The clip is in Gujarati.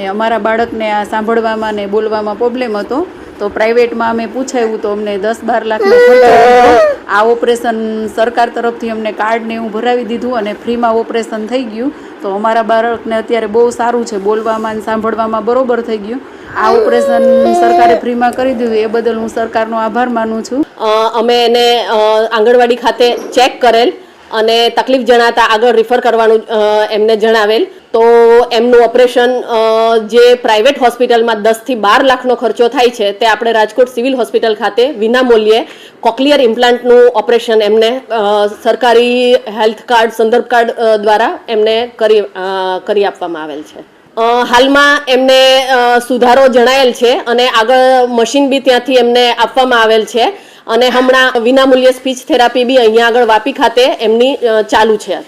એ અમારા બાળકને આ સાંભળવામાં ને બોલવામાં પ્રોબ્લેમ હતો. તો પ્રાઇવેટમાં અમે પૂછાયું તો અમને દસ બાર લાખનો આ ઓપરેશન સરકાર તરફથી અમને કાર્ડ ને એવું ભરાવી દીધું અને ફ્રીમાં ઓપરેશન થઈ ગયું. તો અમારા બાળકને અત્યારે બહુ સારું છે. બોલવામાં અને સાંભળવામાં બરોબર થઈ ગયું. આ ઓપરેશન સરકારે ફ્રીમાં કરી દીધું. એ બદલ હું સરકારનો આભાર માનું છું. અમે એને આંગણવાડી ખાતે ચેક કરેલ. અને તકલીફ જણાતા આગળ રિફર કરવાનું એમને જણાવેલ. તો એમનું ઓપરેશન જે પ્રાઇવેટ હોસ્પિટલમાં દસથી બાર લાખનો ખર્ચો થાય છે, તે આપણે રાજકોટ સિવિલ હોસ્પિટલ ખાતે વિના મૂલ્યે કોક્લિયર ઇમ્પ્લાન્ટનું ઓપરેશન એમને સરકારી હેલ્થ કાર્ડ સંદર્ભ કાર્ડ દ્વારા એમને કરી કરી આપવામાં આવેલ છે. હાલમાં એમને સુધારો જણાયેલ છે અને આગળ મશીન બી ત્યાંથી એમને આપવામાં આવેલ છે. અને હમણાં વિનામૂલ્ય સ્પીચ થેરાપી બી અહીંયા આગળ વાપી ખાતે એમની ચાલુ છે.